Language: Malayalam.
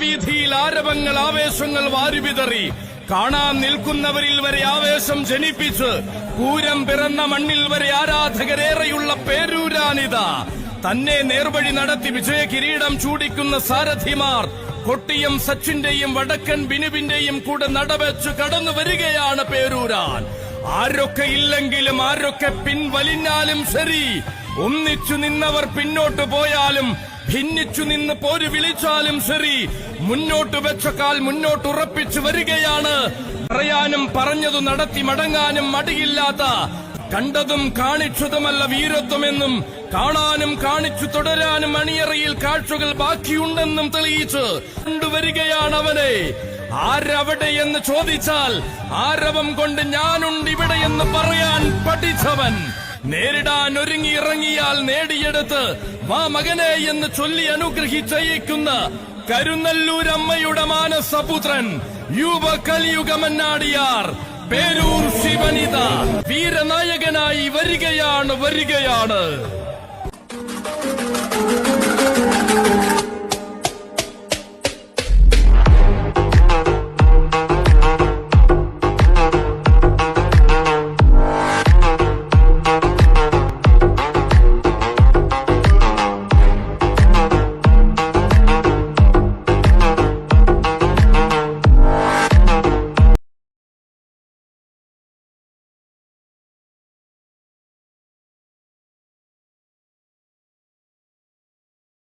രണവീഥിയിൽ ആരവങ്ങൾ ആവേശങ്ങൾ വാരിവിതറി കാണാൻ നിൽക്കുന്നവരിൽ വരെ ആവേശം ജനിപ്പിച്ച് പൂരം പിറന്ന മണ്ണിൽ വരെ ആരാധകരേറെയുള്ള പേരൂരാനിത തന്നെ നേർവഴി നടത്തി വിജയ കിരീടം ചൂടിക്കുന്ന സാരഥിമാർ കൊട്ടിയം സച്ചിന്റെയും വടക്കൻ ബിനുവിന്റെയും കൂടെ നടവെച്ച് കടന്നു വരികയാണ് പേരൂരാൻ. ആരൊക്കെ ഇല്ലെങ്കിലും ആരൊക്കെ പിൻവലിഞ്ഞാലും ശരി. ഒന്നിച്ചു നിന്നവർ പിന്നോട്ടു പോയാലും ഭിന്നിച്ചു നിന്ന് പോര് വിളിച്ചാലും ശരി. മുന്നോട്ട് വെച്ച കാൽ മുന്നോട്ട് ഉറപ്പിച്ചു വരികയാണ്. പറയാനും പറഞ്ഞതു നടത്തി മടങ്ങാനും മടിയില്ലാത്ത കണ്ടതും കാണിച്ചതുമല്ല വീരത്വമെന്നും കാണാനും കാണിച്ചു തുടരാനും അണിയറയിൽ കാഴ്ചകൾ ബാക്കിയുണ്ടെന്നും തെളിയിച്ച് കൊണ്ടുവരികയാണ് അവനെ. ആരവിടെ എന്ന് ചോദിച്ചാൽ ആരവം കൊണ്ട് ഞാനുണ്ട് ഇവിടെ എന്ന് പറയാൻ പഠിച്ചവൻ. നേരിടാൻ ഒരുങ്ങി ഇറങ്ങിയാൽ നേടിയെടുത്ത് വാ മകനെ എന്ന് ചൊല്ലി അനുഗ്രഹിച്ചയക്കുന്ന കരുന്നല്ലൂരമ്മയുടെ മാനസപുത്രൻ യുവ കലിയുഗമന്നാടിയാർ പേരൂർ ശിവനിത വീരനായകനായി വരികയാണ് വരികയാണ്.